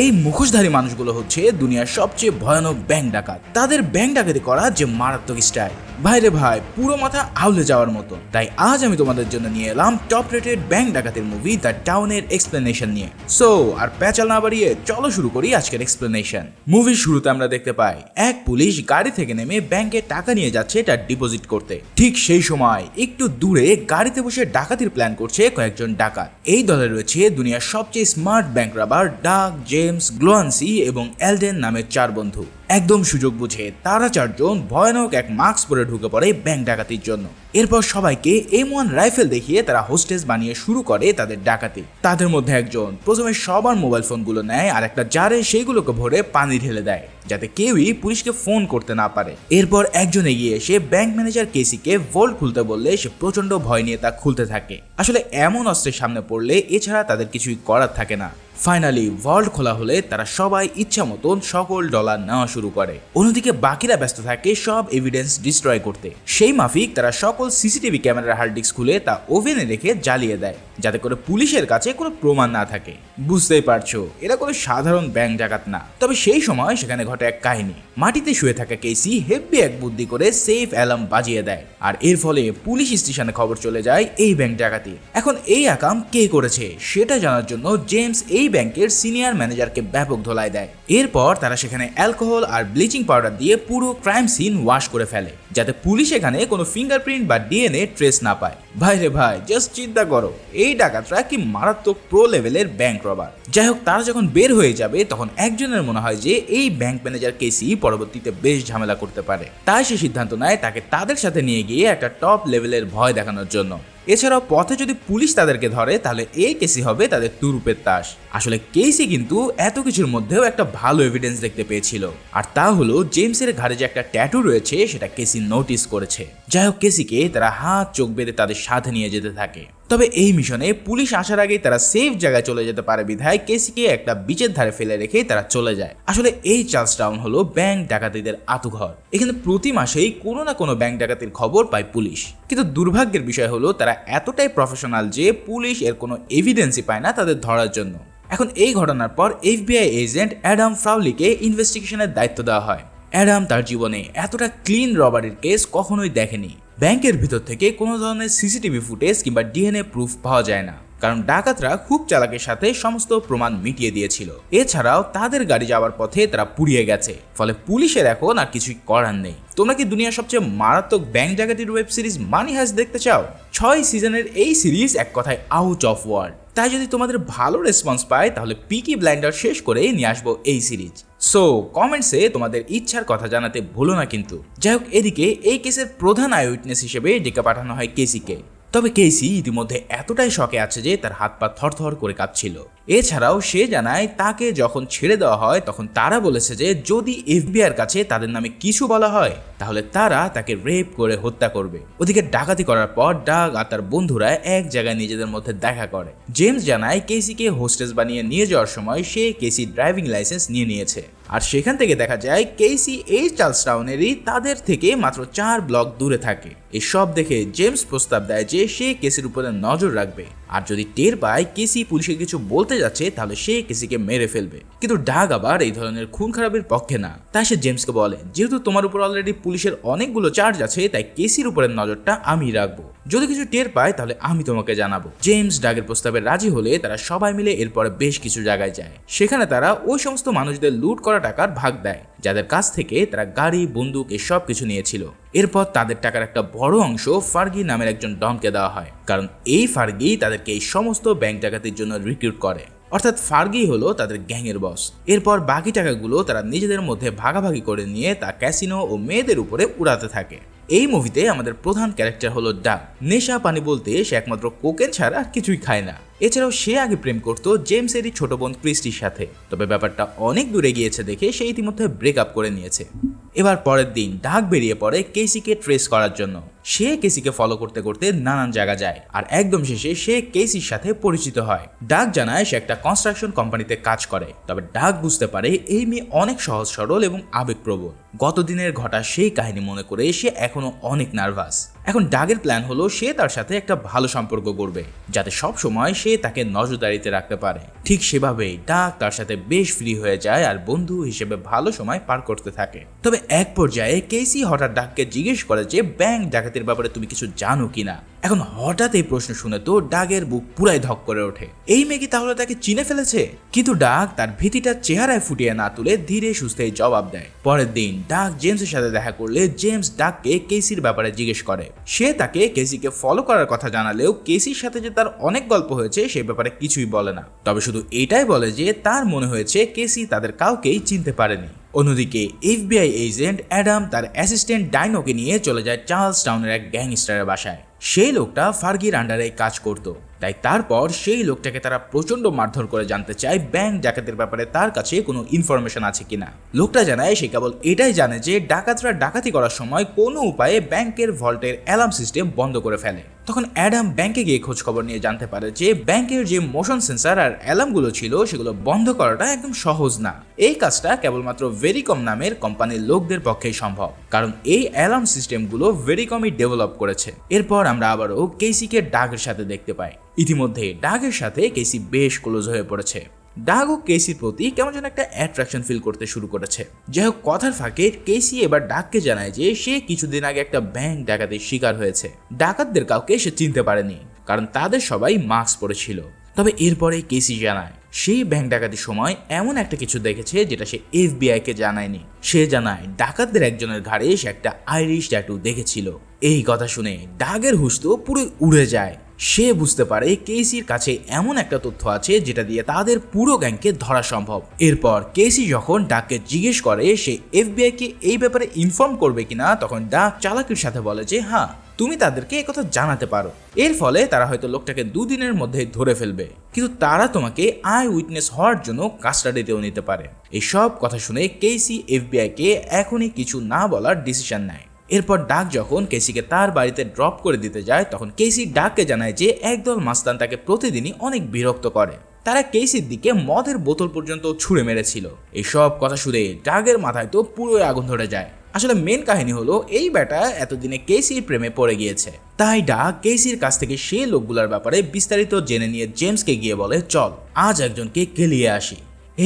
এই মুখোশধারী মানুষগুলো হচ্ছে দুনিয়ার সবচেয়ে ভয়ানক ব্যাংক ডাকাত। তাদের ব্যাংক ডাকাতি করা যে মারাত্মক স্টাইল। ভাইরে ভাই, পুরো মাথা আউলে যাওয়ার মতো। তাই আজ আমি তোমাদের জন্য নিয়ে এলাম টপ রেটেড ব্যাংক ডাকাতির মুভি দ্য টাউনের এক্সপ্লেনেশন নিয়ে। সো আর প্যাচাল না বাড়িয়ে চলো শুরু করি আজকের এক্সপ্লেনেশন মুভির শুরুতে আমরা দেখতে পাই, এক পুলিশ গাড়ি থেকে নেমে ব্যাংকে টাকা নিয়ে যাচ্ছে তার ডিপোজিট করতে। ঠিক সেই সময় একটু দূরে গাড়িতে বসে ডাকাতির প্ল্যান করছে কয়েকজন ডাকাত। এই দলে রয়েছে দুনিয়ার সবচেয়ে smart bank robber Doug James Gloansy এবং এলডেন নামের চার বন্ধু। একদম সুযোগ বুঝে তারা চারজন ভয়ানক এক মাস্ক পরে ঢুকে পড়ে ব্যাংক ডাকাতির জন্য। এরপর সবাইকে এম ওয়ান রাইফেল দেখিয়ে তারা হোস্টেস বানিয়ে শুরু করে তাদের ডাকাতি। তাদের মধ্যে একজন, প্রথমে সবার মোবাইল ফোনগুলো নেয় আর একটা জারে সেইগুলোকে ভরে পানি ঢেলে দেয়, যাতে কেউই পুলিশকে ফোন করতে না পারে। এরপর একজন এগিয়ে এসে ব্যাংক ম্যানেজার কেসিকে ভোল্ট খুলতে বললে সে প্রচণ্ড ভয় নিয়ে তা খুলতে থাকে। আসলে এমন অস্ত্রের সামনে পড়লে এছাড়া তাদের কিছুই করার থাকে না। ফাইনালি ভল্ট খোলা হলে তারা সবাই ইচ্ছা মতন সকল ডলার নেওয়া শুরু করে। অন্যদিকে বাকিরা ব্যস্ত থাকে সব এভিডেন্স ডিস্ট্রয় করতে। সেই মাফিক তারা সকল সিসিটিভি ক্যামেরার হার্ড ডিস্ক খুলে তা ওভেনে রেখে জ্বালিয়ে দেয়, যাতে করে পুলিশের কাছে কোনো প্রমাণ না থাকে। বুঝতেই পারছ, এরা কোনো সাধারণ ব্যাংক ডাকাত না। তবে সেই সময় সেখানে ঘটে এক কাহিনী। মাটিতে শুয়ে থাকা কেসি হেভি এক বুদ্ধি করে সেফ অ্যালার্ম বাজিয়ে দেয়। আর এর ফলে পুলিশ স্টেশনে খবর চলে যায় এই ব্যাংক ডাকাতি। এখন এই আকাম কে করেছে, সেটা জানার জন্য জেমস এই ব্যাংকের সিনিয়র ম্যানেজারকে ব্যাপক ধোলাই দেয়। এরপর তারা সেখানে অ্যালকোহল আর ব্লিচিং পাউডার দিয়ে পুরো ক্রাইম সিন ওয়াশ করে ফেলে, যাতে পুলিশ এখানে কোনো ফিঙ্গারপ্রিন্ট বা ডিএনএ ট্রেস না পায়। ভাই রে ভাই জাস্ট চিন্তা করো, এই ডাকাতরা কি মারাত্মক প্রো লেভেলের ব্যাংক রবার যাই হোক তারা যখন বের হয়ে যাবে, তখন একজনের মনে হয় যে এই ব্যাংক ম্যানেজার কেসি পরবর্তীতে বেশ ঝামেলা করতে পারে। তাই সে সিদ্ধান্ত নেয় তাকে তাদের সাথে নিয়ে গিয়ে একটা টপ লেভেলের ভয় দেখানোর জন্য। এছাড়াও পথে যদি পুলিশ তাদেরকে ধরে, তাহলে এই কেসি হবে তাদের তুরুপের তাস। আসলে কেসি কিন্তু এত কিছুর মধ্যেও একটা ভালো এভিডেন্স দেখতে পেয়েছিল। আর তা হলো, জেমসের ঘাড়ে যে একটা ট্যাটু রয়েছে, সেটা কেসি নোটিস করেছে। যাই হোক, কেসিকে তারা হাত চোখ বেঁধে তাদের সাথে নিয়ে যেতে থাকে। তবে এই মিশনে পুলিশ আসার আগেই তারা সেফ জায়গায় চলে যেতে পারে বিধায় কেসিকে একটা বিচের ধারে ফেলে রেখে তারা চলে যায়। আসলে এই চার্লস টাউন হলো ব্যাংক ডাকাতিদের আতুঘর। এখানে প্রতি মাসেই কোনো না কোনো ব্যাংক ডাকাতির খবর পায় পুলিশ। কিন্তু দুর্ভাগ্যের বিষয় হলো তারা এতটাই প্রফেশনাল যে পুলিশ এর কোনো এভিডেন্সই পায় না তাদের ধরার জন্য। এখন এই ঘটনার পর এফবিআই এজেন্ট অ্যাডাম ফ্রাউলিকে ইনভেস্টিগেশনের দায়িত্ব দেওয়া হয়। অ্যাডাম তার জীবনে এতটা ক্লিন রবারির কেস কখনোই দেখেনি। ব্যাংকের ভিতর থেকে কোনো ধরনের সিসিটিভি ফুটেজ কিংবা ডিএনএ প্রুফ পাওয়া যায় না। কারণ ডাকাতরা খুব চালাকের সাথে সমস্ত প্রমাণ মিটিয়ে দিয়েছিল। এছাড়াও তাদের গাড়ি যাওয়ার পথে তারা পুড়িয়ে গেছে। ফলে পুলিশের এখন আর কিছুই করার নেই। তোমরা কি দুনিয়ার সবচেয়ে মারাত্মক ব্যাংক ডাকাতির ওয়েব সিরিজ মানি হাজ দেখতে চাও? ছয় সিজনের এই সিরিজ এক কথায় আউট অফ ওয়ার্ল্ড তাই যদি তোমাদের ভালো রেসপন্স পায়, তাহলে পিকি ব্লাইন্ডার শেষ করেই নিয়ে আসব এই সিরিজ। সো কমেন্টসে তোমাদের ইচ্ছার কথা জানাতে ভুলো না কিন্তু। যাই হোক, এদিকে এই কেসের প্রধান আই উইটনেস হিসেবে ডেকে পাঠানো হয় কেসিকে তবে কেসি ইতিমধ্যে এতটাই শখে আছে যে তার হাত পা থরথর করে কাঁপছিল। এছাড়াও সে জানায়, তাকে যখন ছেড়ে দেওয়া হয়, তখন তারা বলেছে যে, যদি এফবিআর কাছে তাদের নামে কিছু বলা হয়, তাহলে তারা তাকে রেপ করে হত্যা করবে। ওদিকে ডাকাতি করার পর ডাগ আর তার বন্ধুরা এক জায়গায় নিজেদের মধ্যে দেখা করে। জেমস জানায় কেসিকে হোস্টেস বানিয়ে নিয়ে যাওয়ার সময় সে কেসি ড্রাইভিং লাইসেন্স নিয়ে নিয়েছে। আর সেখান থেকে দেখা যায় কেসি এই চার্লস টাউনেরই তাদের থেকে মাত্র চার ব্লক দূরে থাকে। এসব দেখে জেমস প্রস্তাব দেয় যে সে কেসির উপরে নজর রাখবে। আর যদি টের পায় কেসি পুলিশকে কিছু বলতে যাচ্ছে, তাহলে সে কেসিকে মেরে ফেলবে। কিন্তু ডাগ আবার এই ধরনের খুন খারাপের পক্ষে না। তাই সে জেমসকে বলে, যেহেতু তোমার উপর অলরেডি পুলিশের অনেকগুলো চার্জ আছে, তাই কেসির উপরের নজরটা আমি রাখব। যদি কিছু টের পায়, তাহলে আমি তোমাকে জানাব। জেমস ডাগের প্রস্তাবে রাজি হলে তারা সবাই মিলে এরপরে বেশ কিছু জায়গায় যায়। সেখানে তারা ওই সমস্ত মানুষদের লুট করা টাকার ভাগ দেয়। যাদের কাছ থেকে তারা গাড়ি, বন্দুক এসব কিছু নিয়েছিল। এরপর তাদের টাকার একটা বড় অংশ ফার্গি নামের একজন ডনকে দেওয়া হয়। কারণ এই ফার্গি তাদেরকে এই সমস্ত ব্যাংক ডাকাতির জন্য রিক্রুট করে। অর্থাৎ ফার্গি হলো তাদের গ্যাংয়ের বস এরপর বাকি টাকাগুলো তারা নিজেদের মধ্যে ভাগাভাগি করে নিয়ে তা ক্যাসিনো ও মেয়েদের উপরে উড়াতে থাকে। এই মুভিতে আমাদের প্রধান ক্যারেক্টার হলো ডাক নেশা পানি বলতে সে একমাত্র কোকেন ছাড়া আর কিছুই খায় না। এছাড়াও সে আগে প্রেম করতো জেমসেরই ছোট বোন ক্রিস্টির সাথে। তবে ব্যাপারটা অনেক দূরে গিয়েছে দেখে সে ইতিমধ্যে ব্রেকআপ করে নিয়েছে। এবার পরের দিন ডাক বেরিয়ে পড়ে কেসিকে ট্রেস করার জন্য। সে কেসিকে ফলো করতে করতে নানান জায়গা যায় আর একদম শেষে সে কেসির সাথে পরিচিত হয়। ডাক জানায় সে একটা কনস্ট্রাকশন কোম্পানিতে কাজ করে, তবে ডাক বুঝতে পারে এই মেয়ে অনেক সহজ সরল এবং আবেগপ্রবণ। গতদিনের ঘটা সেই কাহিনী মনে করে সে এখনও অনেক নার্ভাস এখন ডাগের প্ল্যান হলো সে তার সাথে একটা ভালো সম্পর্ক করবে যাতে সব সময় সে তাকে নজরদারিতে রাখতে পারে। ঠিক সেভাবেই ডাক তার সাথে বেশ ফ্রি হয়ে যায় আর বন্ধু হিসেবে ভালো সময় পার করতে থাকে। তবে এক পর্যায়ে কেসি হঠাৎ ডাককে জিজ্ঞেস করে যে ব্যাংক ডাকাতির ব্যাপারে তুমি কিছু জানো কিনা? এখন হঠাৎ এই প্রশ্ন শুনে তো ডাগের বুক পুরাই ধক করে ওঠে। এই মেয়ে তাহলে তাকে চিনে ফেলেছে? কিন্তু ডাক তার ভীতিটা চেহারায় ফুটিয়ে না তুলে ধীরে সুস্থে জবাব দেয়। পরের দিন ডাক জেমসের সাথে দেখা করলে জেমস ডাককে কেসির ব্যাপারে জিজ্ঞেস করে। সে তাকে কেসিকে ফলো করার কথা জানালেও কেসির সাথে যে তার অনেক গল্প হয়েছে সে ব্যাপারে কিছুই বলে না। তবে শুধু এটাই বলে যে তার মনে হয়েছে কেসি তাদের কাউকেই চিনতে পারেনি। অন্যদিকে এফবিআই এজেন্ট অ্যাডাম তার অ্যাসিস্ট্যান্ট ডাইনোকে নিয়ে চলে যায় চার্লস টাউনের এক গ্যাংস্টারের বাসায়। সেই লোকটা ফার্গির আন্ডারে কাজ করত। তাই তারপর সেই লোকটাকে তারা প্রচণ্ড মারধর করে জানতে চায় ব্যাংক ডাকাতের ব্যাপারে তার কাছে কোনো ইনফরমেশন আছে কিনা। লোকটা জানায়, সে কেবল এটাই জানে যে ডাকাতরা ডাকাতি করার সময় কোনো উপায়ে ব্যাংকের ভল্টের অ্যালার্ম সিস্টেম বন্ধ করে ফেলে। তখন অ্যাডাম ব্যাংকে গিয়ে খোঁজ খবর নিয়ে জানতে পারে যে ব্যাংকের যে মোশন সেন্সার আর অ্যালার্মগুলো ছিল, সেগুলো বন্ধ করাটা একদম সহজ না। এই কাজটা কেবলমাত্র ভেরিকম নামের কোম্পানির লোকদের পক্ষেই সম্ভব, কারণ এই অ্যালার্ম সিস্টেমগুলো ভেরিকমই ডেভেলপ করেছে। এরপর আমরা আবারও কেসিকে ডাগের সাথে দেখতে পাই। ইতিমধ্যে ডাগের সাথে কেসি বেশ ক্লোজ হয়ে পড়েছে। ডাগ ও কেসির প্রতি কেমন যেন একটা অ্যাট্রাকশন ফিল করতে শুরু করেছে। যাই হোক কথার ফাঁকে কেসি এবার ডাককে জানায় যে সে কিছুদিন আগে একটা ব্যাংক ডাকাতির শিকার হয়েছে। ডাকাতদের কাউকে সে চিনতে পারেনি, কারণ তাদের সবাই মাস্ক পরেছিল। তবে এরপরে কেসি জানায়, সেই ব্যাংক ডাকাতির সময় এমন একটা কিছু দেখেছে যেটা সে এফবিআই কে জানায়নি। সে জানায়, ডাকাতদের একজনের ঘাড়ে সে একটা আইরিশ ট্যাটু দেখেছিল। এই কথা শুনে ডাগের হুশ তো পুরো উড়ে যায়। সে বুঝতে পারে কেসির কাছে এমন একটা তথ্য আছে যেটা দিয়ে তাদের পুরো গ্যাংকে ধরা সম্ভব। এরপর কেসি যখন ডাককে জিজ্ঞেস করে সে এফবিআই কে এই ব্যাপারে ইনফর্ম করবে কিনা, তখন ডাক চালাকির সাথে বলে যে হ্যাঁ তুমি তাদেরকে একথা জানাতে পারো। এর ফলে তারা হয়তো লোকটাকে দুদিনের মধ্যে ধরে ফেলবে। কিন্তু তারা তোমাকে আই উইটনেস হওয়ার জন্য কাস্টাডিতেও নিতে পারে। এই সব কথা শুনে কেসি এফবিআই কে এখনই কিছু না বলার ডিসিশন নেয়। এরপর ডাক যখন কেসিকে তার বাড়িতে ড্রপ করে দিতে যায়, তখন কেসি ডাককে জানায় যে একদল মাস্তান তাকে প্রতিদিনই অনেক বিরক্ত করে। তারা কেসির দিকে মদের বোতল পর্যন্ত ছুঁড়ে মেরেছিল। এই সব কথা শুনে ডাগের মাথায় তো পুরোই আগুন ধরে যায়। আসলে মেন কাহিনী হলো, এই ব্যাটা এতদিনে কেসির প্রেমে পড়ে গিয়েছে। তাই ডাক কেসির কাছ থেকে সেই লোকগুলোর ব্যাপারে বিস্তারিত জেনে নিয়ে জেমসকে গিয়ে বলে, চল, আজ একজনকে কেলিয়ে আসি।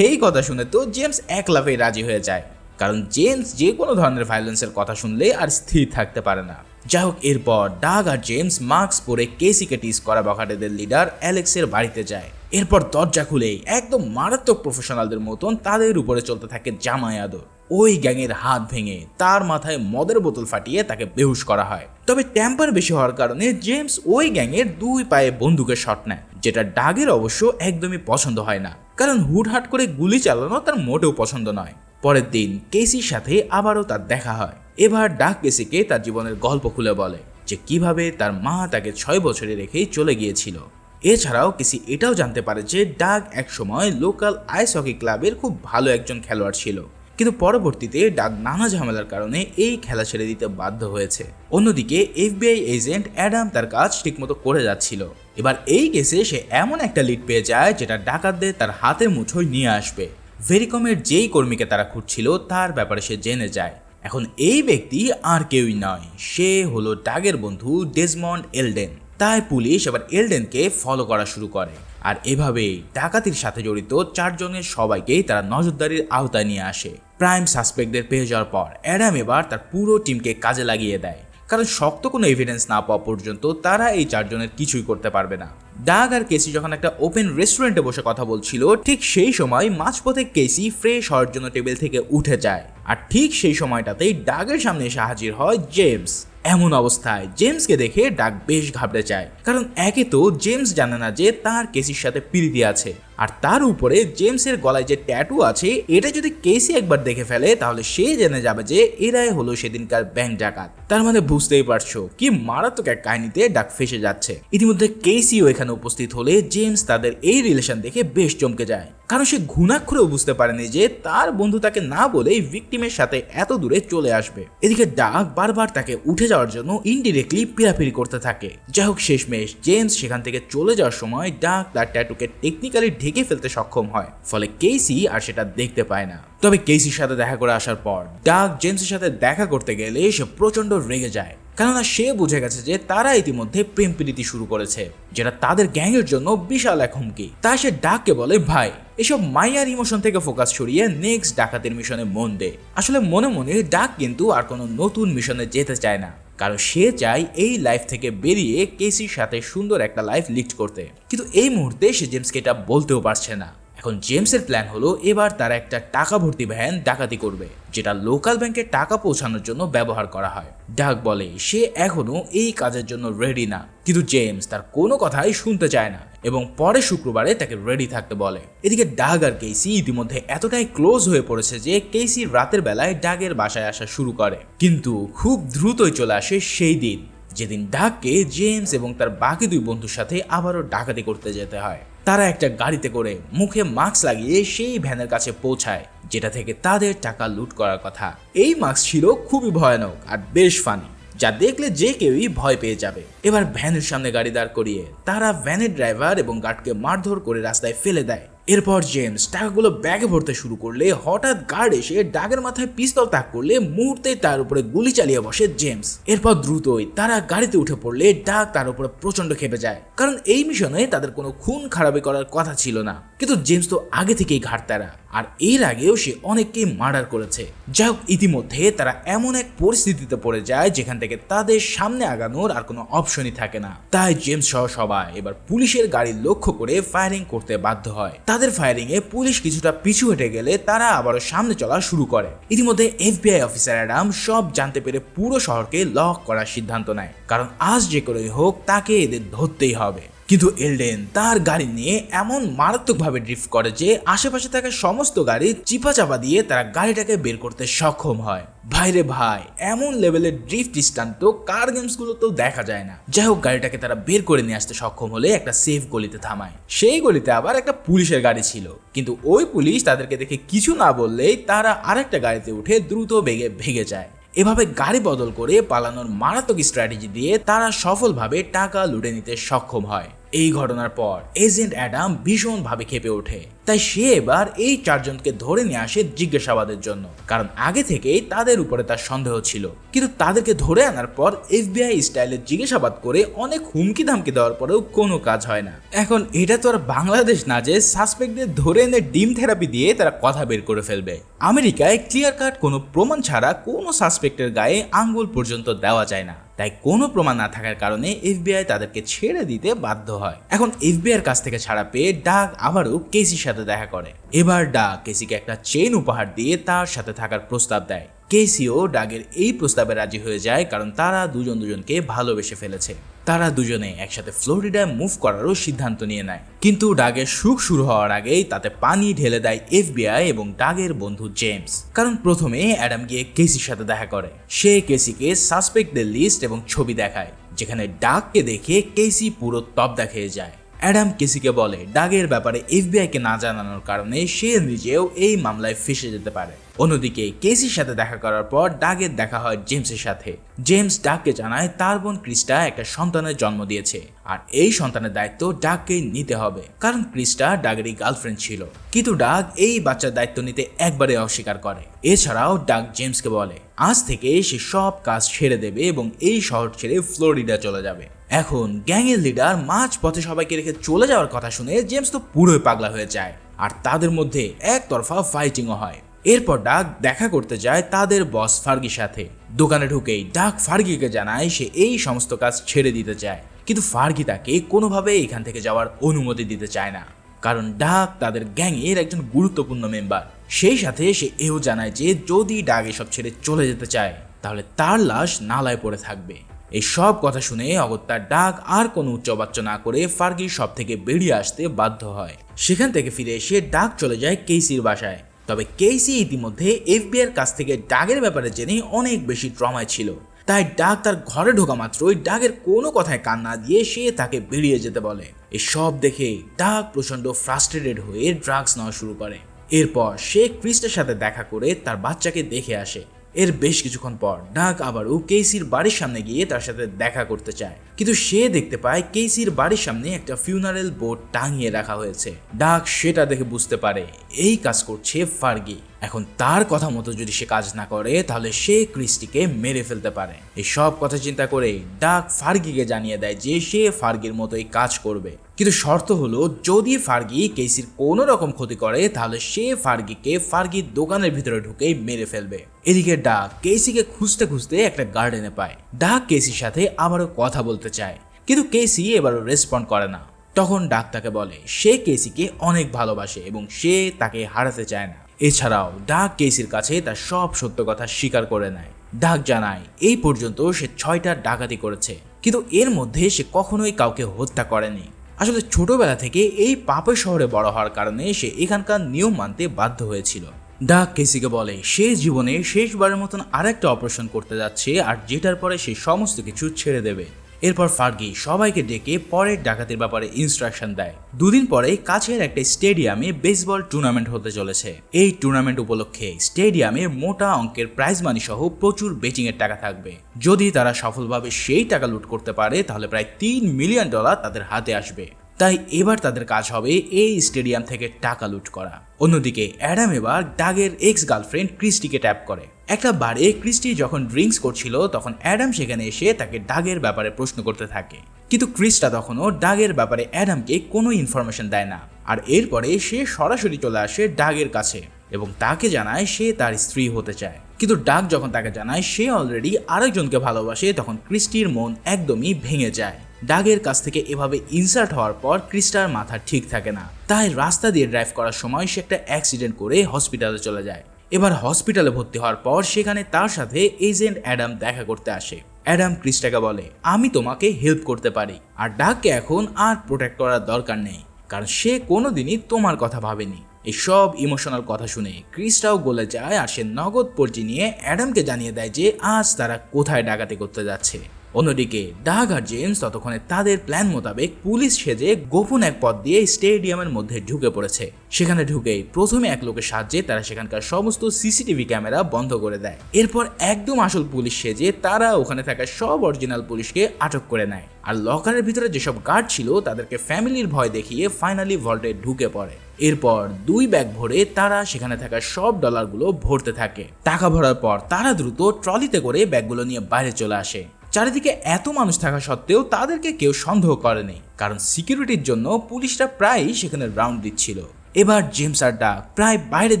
এই কথা শুনে তো জেমস এক লাফে রাজি হয়ে যায়। কারণ জেমস যে কোনো ধরনের ভায়োলেন্সের কথা শুনলে আর স্থির থাকতে পারে না। যাই হোক, এরপর ডাগ আর জেমস মাস্ক পরে কেসিকে টিস করা বখাটেদের লিডার অ্যালেক্সের বাড়িতে যায়। এরপর দরজা খুলেই একদম মারাত্মক প্রফেশনালদের মতন তাদের উপরে চলতে থাকে জামাই আদর। ওই গ্যাংয়ের হাত ভেঙে তার মাথায় মদের বোতল ফাটিয়ে তাকে বেহুশ করা হয়। তবে ট্যাম্পার বেশি হওয়ার কারণে জেমস ওই গ্যাংয়ের দুই পায়ে বন্দুকের শট নেয়, যেটা ডাগের অবশ্য একদমই পছন্দ হয় না। কারণ হুটহাট করে গুলি চালানো তার মোটেও পছন্দ নয়। পরের দিন কেসির সাথে আবারও তার দেখা হয়। এবার ডাক কেসিকে তার জীবনের গল্প খুলে বলে যে কীভাবে তার মা তাকে ছয় বছরে রেখেই চলে গিয়েছিল। এছাড়াও কেসি এটাও জানতে পারে যে ডাক একসময় লোকাল আইস হকি ক্লাবের খুব ভালো একজন খেলোয়াড় ছিল। কিন্তু পরবর্তীতে ডাক নানা ঝামেলার কারণে এই খেলা ছেড়ে দিতে বাধ্য হয়েছে। অন্যদিকে এফবিআই এজেন্ট অ্যাডাম তার কাজ ঠিকমতো করে যাচ্ছিল। এবার এই কেসে সে এমন একটা লিড পেয়ে যায় যেটা ডাকাতদের তার হাতের মুঠোয় নিয়ে আসবে। ভেরিকমের যেই কর্মীকে তারা খুঁজছিল, তার ব্যাপারে সে জেনে যায়। এখন এই ব্যক্তি আর কেউই নয়, সে হলো ডাগের বন্ধু ডেজমন্ড এলডেন। তাই পুলিশ এবার এলডেনকে ফলো করা শুরু করে। আর এভাবেই ডাকাতির সাথে জড়িত চারজনের সবাইকেই তারা নজরদারির আওতায় নিয়ে আসে। প্রাইম সাসপেক্টদের পেয়ে যাওয়ার পর অ্যাডাম এবার তার পুরো টিমকে কাজে লাগিয়ে দেয়। কারণ শক্ত কোনো এভিডেন্স না পাওয়া পর্যন্ত তারা এই চারজনের কিছুই করতে পারবে না। ডাগ আর কেসি যখন একটা ওপেন রেস্টুরেন্টে বসে কথা বলছিল, ঠিক সেই সময় মাঝপথে কেসি ফ্রেশ হওয়ার জন্য টেবিল থেকে উঠে যায়। আর ঠিক সেই সময়টাতেই ডাগের সামনে এসে হাজির হয় জেমস। এমন অবস্থায় জেমসকে দেখে ডাক বেশ ঘাবড়ে যায়। কারণ একে তো জেমস জানে না যে তার কেসির সাথে পিরিতি আছে। আর তার উপরে জেমসের গলায় যে ট্যাটু আছে, এটা যদি কেসি একবার দেখে ফেলে, তাহলে সে জেনে যাবে যে এরাই হলো সেদিনকার ব্যাংক ডাকাত। তার মানে বুঝতেই পারছ কি মারাত্মক এক কাহিনীতে ডাক ফেসে যাচ্ছে। ইতিমধ্যে কেসিও এখানে উপস্থিত হলে জেমস তাদের এই রিলেশন দেখে বেশ চমকে যায়। কারণ সে ঘুণাক্ষরেও বুঝতে পারেনি যে তার বন্ধু তাকে না বলেই ভিকটিমের সাথে এত দূরে চলে আসবে। এদিকে ডাক বারবার তাকে উঠে যাওয়ার জন্য ইনডিরেক্টলি পিরাপিরি করতে থাকে। যাই হোক, শেষমেশ জেমস সেখান থেকে চলে যাওয়ার সময় ডাক তার ট্যাটুকে টেকনিক্যালি ঢেকে ফেলতে সক্ষম হয়, ফলে কেসি আর সেটা দেখতে পায় না। তবে কেসির সাথে দেখা করে আসার পর ডাক জেমসের সাথে দেখা করতে গেলে সে প্রচণ্ড রেগে যায়। কেননা সে বুঝে গেছে যে তারা ইতিমধ্যে প্রেম প্রীতি শুরু করেছে, যেটা তাদের গ্যাংয়ের জন্য বিশাল এক হুমকি। তাই সে ডাককে বলে, ভাই, এসব মাইয়ার ইমোশন থেকে ফোকাস সরিয়ে নেক্সট ডাকাতের মিশনে মন দে। আসলে মনে মনে ডাক কিন্তু আর কোনো নতুন মিশনে যেতে চায় না। কারণ সে চায় এই লাইফ থেকে বেরিয়ে কেসির সাথে সুন্দর একটা লাইফ লিড করতে। কিন্তু এই মুহূর্তে সে জেমসকে এটা বলতেও পারছে না। এখন জেমসের প্ল্যান হলো এবার তারা একটা টাকা ভর্তি ভ্যান ডাকাতি করবে, যেটা লোকাল ব্যাংকে টাকা পৌঁছানোর জন্য ব্যবহার করা হয়। ডাক বলে, সে এখনও এই কাজের জন্য রেডি না। কিন্তু জেমস তার কোনো কথাই শুনতে চায় না। এবং পরে শুক্রবারে তাকে রেডি থাকতে বলে। এদিকে ডাগ আর কেসি ইতিমধ্যে এতটাই ক্লোজ হয়ে পড়েছে যে কেসি রাতের বেলায় ডাগের বাসায় আসা শুরু করে। কিন্তু খুব দ্রুতই চলে আসে সেই দিন, যেদিন ডাককে জেমস এবং তার বাকি দুই বন্ধুর সাথে আবারও ডাকাতি করতে যেতে হয়। তারা একটা গাড়িতে করে মুখে মাস্ক লাগিয়ে সেই ভ্যানের কাছে পৌঁছায়, যেটা থেকে তাদের টাকা লুট করার কথা। এই মাস্ক ছিল খুবই ভয়ানক আর বেশ ফানি যা দেখলে যে কেউই ভয় পেয়ে যাবে। এবার ভ্যানের সামনে গাড়ি দাঁড় করিয়ে তারা ভ্যানের ড্রাইভার এবং গার্ডকে মারধর করে রাস্তায় ফেলে দেয়। এরপর জেমস টাকাগুলো ব্যাগে ভরতে শুরু করলে হঠাৎ গার্ড এসে ডাগের মাথায় পিস্তল তাক করলে মুহূর্তে তার উপরে গুলি চালিয়ে বসে জেমস। এরপর দ্রুতই তারা গাড়িতে উঠে পড়লে ডাক তার উপরে প্রচণ্ড খেপে যায়, কারণ এই মিশনে তাদের কোনো খুন খারাপি করার কথা ছিল না। কিন্তু জেমস তো আগে থেকেই ঘাটতারা আর এর আগেও সে অনেককেই মার্ডার করেছে। যাই হোক, ইতিমধ্যে তারা এমন এক পরিস্থিতিতে পড়ে যায় যেখান থেকে তাদের সামনে আগানোর আর কোনো অপশনই থাকে না। তাই জেমস সহ সবাই এবার পুলিশের গাড়ি লক্ষ্য করে ফায়ারিং করতে বাধ্য হয়। তাদের ফায়ারিংয়ে পুলিশ কিছুটা পিছু হেঁটে গেলে তারা আবারও সামনে চলা শুরু করে। ইতিমধ্যে এফবিআই অফিসার অ্যাডাম সব জানতে পেরে পুরো শহরকে লক করার সিদ্ধান্ত নেয়। কারণ আজ যে করেই হোক তাকে এদের ধরতেই হবে। কিন্তু এলডেন তার গাড়ি নিয়ে এমন মারাত্মকভাবে ড্রিফট করে যে আশেপাশে থাকা সমস্ত গাড়ি চিপা চাপা দিয়ে তারা গাড়িটাকে বের করতে সক্ষম হয়। ভাইরে ভাই, এমন লেভেলের ড্রিফট স্টান্ট তো কার গেমসগুলো তো দেখা যায় না। যাই হোক, গাড়িটাকে তারা বের করে নিয়ে আসতে সক্ষম হলে একটা সেফ গলিতে থামায়। সেই গলিতে আবার একটা পুলিশের গাড়ি ছিল। কিন্তু ওই পুলিশ তাদেরকে দেখে কিছু না বললেই তারা আরেকটা গাড়িতে উঠে দ্রুত বেগে ভেগে যায়। এভাবে গাড়ি বদল করে পালানোর মারাত্মক স্ট্র্যাটেজি দিয়ে তারা সফলভাবে টাকা লুটে নিতে সক্ষম হয়। এই ঘটনার পর এজেন্ট অ্যাডাম ভীষণভাবে খেপে ওঠে। তাই সে এবার এই চারজনকে ধরে নিয়ে আসে জিজ্ঞাসাবাদের জন্য। কারণ আগে থেকেই তাদের উপরে তার সন্দেহ ছিল। কিন্তু তাদেরকে ধরে আনার পর এফবিআই স্টাইলে জিজ্ঞাসাবাদ করে অনেক হুমকি ধামকি দেওয়ার পরেও কোনো কাজ হয় না। এখন এটা তো আর বাংলাদেশ না যে সাসপেক্টদের ধরে এনে ডিম থেরাপি দিয়ে তারা কথা বের করে ফেলবে। আমেরিকায় ক্লিয়ার কাট কোনো প্রমাণ ছাড়া কোনো সাসপেক্টের গায়ে আঙ্গুল পর্যন্ত দেওয়া যায় না। তাই কোনো প্রমাণ না থাকার কারণে এফবিআই তাদেরকে ছেড়ে দিতে বাধ্য হয়। এখন এফবিআই এর কাছ থেকে ছাড়া পেয়ে ডাক আবারও কেসির সাথে দেখা করে। এবার ডাক কেসিকে একটা চেইন উপহার দিয়ে তার সাথে থাকার প্রস্তাব দেয়। কেসিও ডাগের এই প্রস্তাবে রাজি হয়ে যায় কারণ তারা দুজন দুজনকে ভালোবেসে ফেলেছে। তারা দুজনে একসাথে ফ্লোরিডায় মুভ করারও সিদ্ধান্ত নিয়ে নেয়। কিন্তু ডাগের সুখ শুরু হওয়ার আগেই তাতে পানি ঢেলে দেয় এফবিআই এবং ডাগের বন্ধু জেমস। কারণ প্রথমে অ্যাডাম গিয়ে কেসির সাথে দেখা করে। সে কেসিকে সাসপেক্টদের লিস্ট এবং ছবি দেখায়, যেখানে ডাককে দেখে কেসি পুরো তবদা খেয়ে যায়। অ্যাডাম কেসিকে বলে, ডাগের ব্যাপারে এফবিআইকে না জানানোর কারণে সে নিজেও এই মামলায় ফেসে যেতে পারে। অন্যদিকে কেসির সাথে দেখা করার পর ডাগের দেখা হয় জেমসের সাথে। জেমস ডাককে জানায়, তার বোন ক্রিস্টা একটা সন্তানের জন্ম দিয়েছে, আর এই সন্তানের দায়িত্ব ডাককে নিতে হবে। কারণ ক্রিস্টা ডাগেরই গার্লফ্রেন্ড ছিল। কিন্তু ডাক এই বাচ্চার দায়িত্ব নিতে একবারে অস্বীকার করে। এছাড়াও ডাক জেমসকে বলে, আজ থেকে সে সব কাজ ছেড়ে দেবে এবং এই শহর ছেড়ে ফ্লোরিডা চলে যাবে। এখন গ্যাংয়ের লিডার মাঝ পথে সবাইকে রেখে চলে যাওয়ার কথা শুনে জেমস তো পুরোই পাগলা হয়ে যায়। আর তাদের মধ্যে একতরফা ফাইটিংও হয়। এরপর ডাক দেখা করতে যায় তাদের বস ফার্গির সাথে। দোকানে ঢুকেই ডাক ফার্গিকে জানায় সে এই সমস্ত কাজ ছেড়ে দিতে চায়। কিন্তু ফার্গি তাকে কোনোভাবে এখান থেকে যাওয়ার অনুমতি দিতে চায় না। কারণ ডাক তাদের গ্যাংয়ের একজন গুরুত্বপূর্ণ মেম্বার সেই সাথে সে এও জানায় যে যদি ডাক এসব ছেড়ে চলে যেতে চায়, তাহলে তার লাশ নালায় পড়ে থাকবে। এই সব কথা শুনে অগত্যার ডাক আর কোনো উচ্চবাচ্য না করে ফার্গি সব থেকে বেরিয়ে আসতে বাধ্য হয়। সেখান থেকে ফিরে এসে ডাক চলে যায় কেসির বাসায়। তবে কেইসি ইতিমধ্যে এফবিআই এর কাছ থেকে ডাগের ব্যাপারে জেনে অনেক বেশি ট্রমায় ছিল। তাই ডাক তার ঘরে ঢোকা মাত্রই ডাগের কোনো কথায় কান না দিয়ে সে তাকে বেরিয়ে যেতে বলে। এসব দেখে ডাক প্রচণ্ড ফ্রাস্ট্রেটেড হয়ে ড্রাগস নেওয়া শুরু করে। এরপর সে ক্রিস্টের সাথে দেখা করে তার বাচ্চাকে দেখে আসে। এর বেশ কিছুক্ষণ পর ডাক আবার ওকেসির বাড়ির সামনে গিয়ে তার সাথে দেখা করতে চায়। কিন্তু সে দেখতে পায় কেসির বাড়ির সামনে একটা ফিউনারেল বোর্ড টাঙিয়ে রাখা হয়েছে। ডাক সেটা দেখে বুঝতে পারে, এই কাজ করছে ফার্গি। এখন তার কথা মতো যদি সে কাজ না করে, তাহলে সে ক্রিস্টিকে মেরে ফেলতে পারে। এই সব কথা চিন্তা করে ডাক ফার্গিকে জানিয়ে দেয় যে সে ফার্গির মতোই কাজ করবে। কিন্তু শর্ত হলো, যদি ফার্গি কেসির কোনো রকম ক্ষতি করে, তাহলে সে ফার্গিকে ফার্গির দোকানের ভিতরে ঢুকে মেরে ফেলবে। এদিকে ডাক কেসিকে খুঁজতে খুঁজতে একটা গার্ডেনে পায়। ডাক কেসির সাথে আবারও কথা বলতে চায়। কিন্তু কেসি এবারও রেসপন্ড করে না। তখন ডাক তাকে বলে, সে কেসিকে অনেক ভালোবাসে এবং সে তাকে হারাতে চায় না। এছাড়াও ডাক কেসির কাছে তার সব সত্য কথা স্বীকার করে নেয়। ডাক জানায়, এই পর্যন্ত সে ছয়টা ডাকাতি করেছে, কিন্তু এর মধ্যে সে কখনোই কাউকে হত্যা করেনি। আসলে ছোটবেলা থেকে এই পাপের শহরে বড় হওয়ার কারণে সে এখানকার নিয়ম মানতে বাধ্য হয়েছিল। ডাক কেসিকে বলে, সে জীবনে শেষবারের মতন আরেকটা অপারেশন করতে যাচ্ছে আর যেটার পরে সে সমস্ত কিছু ছেড়ে দেবে। এরপর ফার্গি সবাইকে ডেকে পরের ডাকাতির ব্যাপারে ইনস্ট্রাকশন দেয়। দুদিন পরে কাছের একটা স্টেডিয়ামে বেসবল টুর্নামেন্ট হতে চলেছে। এই টুর্নামেন্ট উপলক্ষে স্টেডিয়ামে মোটা অঙ্কের প্রাইজ মানি সহ প্রচুর বেটিং এর টাকা থাকবে। যদি তারা সফলভাবে সেই টাকা লুট করতে পারে, তাহলে প্রায় তিন মিলিয়ন ডলার তাদের হাতে আসবে। তাই এবার তাদের কাজ হবে এই স্টেডিয়াম থেকে টাকা লুট করা। অন্যদিকে অ্যাডাম এবার ডাগের এক্স গার্লফ্রেন্ড ক্রিস্টিকে ট্যাপ করে। একটা বারে ক্রিস্টি যখন ড্রিঙ্কস করছিল, তখন অ্যাডাম সেখানে এসে তাকে ডাগের ব্যাপারে প্রশ্ন করতে থাকে। কিন্তু ক্রিস্টা তখনও ডাগের ব্যাপারে অ্যাডামকে কোনো ইনফরমেশন দেয় না। আর এরপরে সে সরাসরি চলে আসে ডাগের কাছে এবং তাকে জানায় সে তার স্ত্রী হতে চায়। কিন্তু ডাক যখন তাকে জানায়, সে অলরেডি আরেকজনকে ভালোবাসে, তখন ক্রিস্টির মন একদমই ভেঙে যায়। ডাগের কাছ থেকে এভাবে ইনসার্ট হওয়ার পর ক্রিস্টার মাথা ঠিক থাকে না। তাই রাস্তা দিয়ে ড্রাইভ করার সময় সে একটা অ্যাক্সিডেন্ট করে হসপিটালে চলে যায়। এবার হসপিটালে ভর্তি হওয়ার পর সেখানে তার সাথে এজেন্ট অ্যাডাম দেখা করতে আসে। অ্যাডাম ক্রিস্টাকে বলে, আমি তোমাকে হেল্প করতে পারি, আর ডাককে এখন আর প্রোটেক্ট করার দরকার নেই, কারণ সে কোনোদিনই তোমার কথা ভাবেনি। এই সব ইমোশনাল কথা শুনে ক্রিস্টাও গলে যায় আর সে নগদ পর্চি নিয়ে অ্যাডামকে জানিয়ে দেয় যে আজ তারা কোথায় ডাকাতি করতে যাচ্ছে। অন্যদিকে ডাগ আর জেমস ততক্ষণে তাদের প্ল্যান মোতাবেক পুলিশ সেজে গোপন এক পথ দিয়ে স্টেডিয়ামের মধ্যে ঢুকে পড়েছে। সেখানে ঢুকেই প্রথমে এক লোকের সাহায্যে তারা সেখানকার সমস্ত সিসিটিভি ক্যামেরা বন্ধ করে দেয়। এরপর একদম আসল পুলিশ সেজে তারা ওখানে থাকা সব অরিজিনাল পুলিশকে আটক করে নেয়। আর লকারের ভিতরে যেসব গার্ড ছিল, তাদেরকে ফ্যামিলির ভয় দেখিয়ে ফাইনালি ভল্টে ঢুকে পড়ে। এরপর দুই ব্যাগ ভরে তারা সেখানে থাকা সব ডলারগুলো ভরতে থাকে। টাকা ভরার পর তারা দ্রুত ট্রলিতে করে ব্যাগগুলো নিয়ে বাইরে চলে আসে। চারিদিকে এত মানুষ থাকা সত্ত্বেও তাদেরকে কেউ সন্দেহ করেনি, কারণ সিকিউরিটির জন্য পুলিশরা প্রায়ই সেখানে রাউন্ড দিচ্ছিল। এবার জেমস আর ডাক প্রায় বাইরের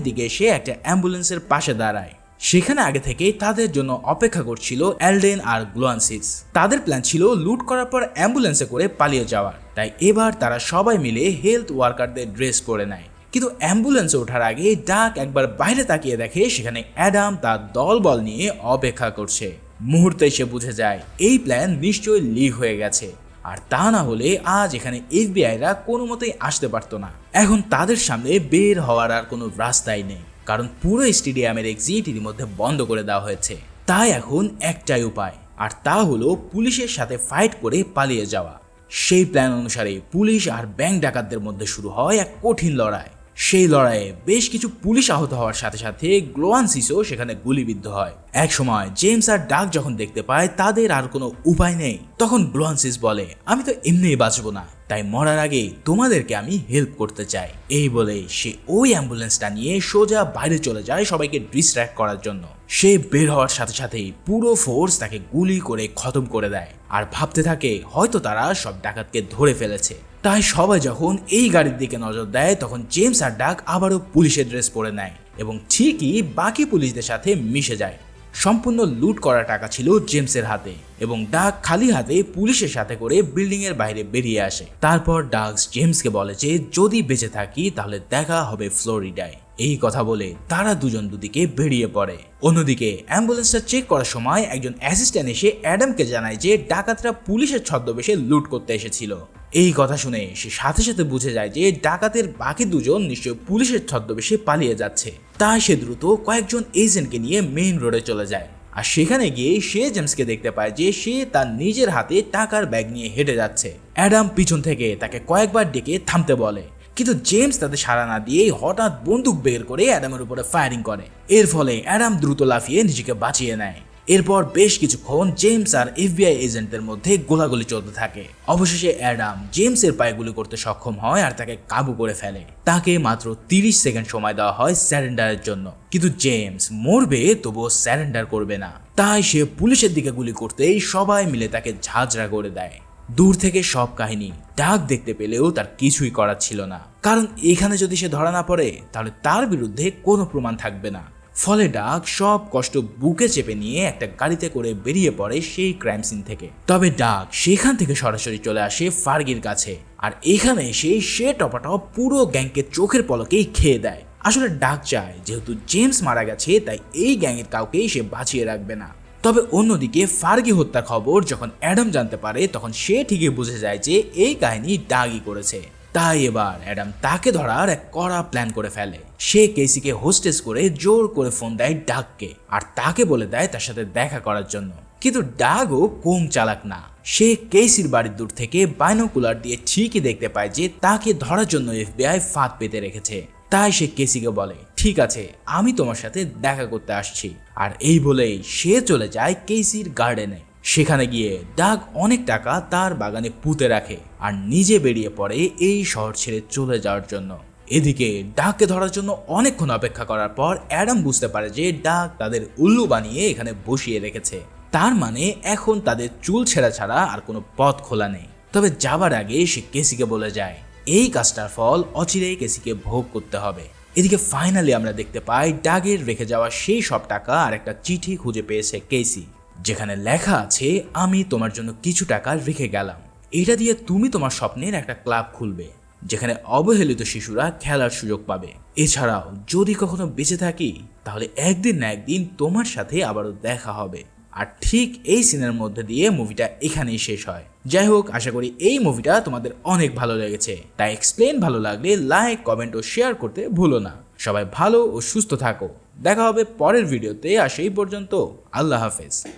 দিকে এসে একটা অ্যাম্বুলেন্সের পাশে দাঁড়ায়। সেখানে আগে থেকে তাদের জন্য অপেক্ষা করছিল অ্যালডেন আর গ্লোয়ানসিস তাদের প্ল্যান ছিল লুট করার পর অ্যাম্বুলেন্সে করে পালিয়ে যাওয়ার তাই এবার তারা সবাই মিলে হেলথ ওয়ার্কারদের ড্রেস করে নেয়। কিন্তু অ্যাম্বুলেন্সে ওঠার আগে ডাক একবার বাইরে তাকিয়ে দেখে সেখানে অ্যাডাম তার দলবল নিয়ে অপেক্ষা করছে। মুহূর্তে সে বুঝে যায়, এই প্ল্যান নিশ্চয়ই লিক হয়ে গেছে। আর তা না হলে আজ এখানে এফবিআইরা কোনো মতেই আসতে পারতো না। এখন তাদের সামনে বের হওয়ার আর কোনো রাস্তাই নেই। কারণ পুরো স্টেডিয়ামের এক্সিট ইতিমধ্যে বন্ধ করে দেওয়া হয়েছে। তাই এখন একটাই উপায়, আর তা হলো পুলিশের সাথে ফাইট করে পালিয়ে যাওয়া। সেই প্ল্যান অনুসারে পুলিশ আর ব্যাংক ডাকাতদের মধ্যে শুরু হয় এক কঠিন লড়াই। সেই লড়াইয়ে বেশ কিছু পুলিশ আহত হওয়ার সাথে সাথে গ্লোয়ান সিসও সেখানে গুলিবিদ্ধ হয়। এক সময় জেমস আর ডাক যখন দেখতে পায়, তাদের আর কোনো উপায় নেই। তখন গ্লোয়ান সিস বলে, আমি তো এমনিই বাঁচবো না, তাই মরার আগে তোমাদেরকে আমি হেল্প করতে চাই। এই বলে সে ওই অ্যাম্বুলেন্সটা নিয়ে সোজা বাইরে চলে যায় সবাইকে ডিস্ট্র্যাক্ট করার জন্য। সে বের হওয়ার সাথে সাথেই পুরো ফোর্স তাকে গুলি করে খতম করে দেয়। আর ভাবতে থাকে, হয়তো তারা সব ডাকাতকে ধরে ফেলেছে। তাই সবাই যখন এই গাড়ির দিকে নজর দেয়, তখন জেমস আর ডাক আবারও পুলিশের ড্রেস পরে নেয় এবং ঠিকই বাকি পুলিশদের সাথে মিশে যায়। সম্পূর্ণ লুট করা টাকা ছিল জেমসের হাতে এবং ডাক খালি হাতে পুলিশের সাথে করে বিল্ডিং এর বাইরে বেরিয়ে আসে। তারপর ডাকস জেমসকে বলে যে, যদি বেঁচে থাকি, তাহলে দেখা হবে ফ্লোরিডায় এই কথা বলে তারা দুজন দুদিকে বেরিয়ে পড়ে। অন্যদিকে অ্যাম্বুলেন্সটা চেক করার সময় একজন অ্যাসিস্ট্যান্ট এসে অ্যাডামকে জানায় যে, ডাকাতরা পুলিশের ছদ্মবেশে লুট করতে এসেছিল। এই কথা শুনে সে সাথে সাথে বুঝে যায় যে ডাকাতের বাকি দুজন নিশ্চয় পুলিশের ছদ্মবেশে পালিয়ে যাচ্ছে। তাই সে দ্রুত কয়েকজন এজেন্টকে নিয়ে মেইন রোডে চলে যায়। আর সেখানে গিয়ে সে জেমসকে দেখতে পায় যে সে তার নিজের হাতে টাকার ব্যাগ নিয়ে হেঁটে যাচ্ছে। অ্যাডাম পিছন থেকে তাকে কয়েকবার ডেকে থামতে বলে। কিন্তু জেমস তাদের সাড়া না দিয়ে হঠাৎ বন্দুক বের করে অ্যাডামের উপরে ফায়ারিং করে। এর ফলে অ্যাডাম দ্রুত লাফিয়ে নিজেকে বাঁচিয়ে নেয়। এরপর বেশ কিছুক্ষণ জেমস আর এফবিআই এজেন্টদের মধ্যে গোলাগুলি চলতে থাকে। অবশেষে অ্যাডাম জেমসের পায়ে গুলি করতে সক্ষম হয় আর তাকে কাবু করে ফেলে। তাকে মাত্র তিরিশ সেকেন্ড সময় দেওয়া হয় স্যারেন্ডারের জন্য। কিন্তু জেমস মরবে তবুও স্যারেন্ডার করবে না। তাই সে পুলিশের দিকে গুলি করতেই সবাই মিলে তাকে ঝাঁঝরা করে দেয়। দূর থেকে সব কাহিনী ডাক দেখতে পেলেও তার কিছুই করার ছিল না। কারণ এখানে যদি সে ধরা না পড়ে, তাহলে তার বিরুদ্ধে কোনো প্রমাণ থাকবে না। ফলে ডাক সব কষ্ট বুকে চেপে নিয়ে একটা গাড়িতে করে বেরিয়ে পড়ে সেই ক্রাইম সিন থেকে। তবে ডাক সেখান থেকে সরাসরি চলে আসে ফার্গির কাছে আর এখানে এসে সে টপাটপ পুরো গ্যাংকে চোখের পলকেই খেয়ে দেয়। আসলে ডাক চায়, যেহেতু জেমস মারা গেছে, তাই এই গ্যাংয়ের কাউকেই সে বাঁচিয়ে রাখবে না। তবে অন্যদিকে ফার্গি হত্যার খবর যখন অ্যাডাম জানতে পারে, তখন সে ঠিকই বুঝে যায় যে এই কাহিনী ডাগই করেছে। তাই এবার অ্যাডাম তাকে ধরার এক কড়া প্ল্যান করে ফেলে। সে কেসিকে হোস্টেস করে জোর করে ফোন দেয় ডাককে, আর তাকে বলে দেয় তার সাথে দেখা করার জন্য। কিন্তু ডাগও কম চালাক না। সে কেসির বাড়ির দূর থেকে বাইনোকুলার দিয়ে ঠিকই দেখতে পায় যে তাকে ধরার জন্য এফবিআই ফাঁদ পেতে রেখেছে। তাই সে কেসিকে বলে, ঠিক আছে, আমি তোমার সাথে দেখা করতে আসছি। আর এই বলেই সে চলে যায় কেসির গার্ডেনে। সেখানে গিয়ে ডাক অনেক টাকা তার বাগানে পুঁতে রাখে আর নিজে বেরিয়ে পড়ে এই শহর ছেড়ে চলে যাওয়ার জন্য। এদিকে ডাককে ধরার জন্য অনেকক্ষণ অপেক্ষা করার পর অ্যাডাম বুঝতে পারে যে ডাক তাদের উল্লু বানিয়ে এখানে বসিয়ে রেখেছে। তার মানে এখন তাদের চুল ছেঁড়া ছাড়া আর কোনো পথ খোলা নেই। তবে যাবার আগে সে কেসিকে বলে যায়, এই কাজটার ফল অচিরেই কেসিকে ভোগ করতে হবে। এদিকে ফাইনালি আমরা দেখতে পাই ডাগের রেখে যাওয়া সেই সব টাকা আর একটা চিঠি খুঁজে পেয়েছে কেসি। যেখানে লেখা আছে, আমি তোমার জন্য কিছু টাকা রেখে গেলাম। এটা দিয়ে তুমি তোমার স্বপ্নের একটা ক্লাব খুলবে, যেখানে অবহেলিত শিশুরা খেলার সুযোগ পাবে। এছাড়াও, যদি কখনো বেঁচে থাকি, তাহলে একদিন না একদিন তোমার সাথে আবারও দেখা হবে। আর ঠিক এই সিনের মধ্যে দিয়ে মুভিটা এখানেই শেষ হয়। যাই হোক, আশা করি এই মুভিটা তোমাদের অনেক ভালো লেগেছে। তাই এক্সপ্লেন ভালো লাগলে লাইক কমেন্ট ও শেয়ার করতে ভুলো না। সবাই ভালো ও সুস্থ থাকো। দেখা হবে পরের ভিডিওতে আর সেই পর্যন্ত আল্লাহ হাফেজ।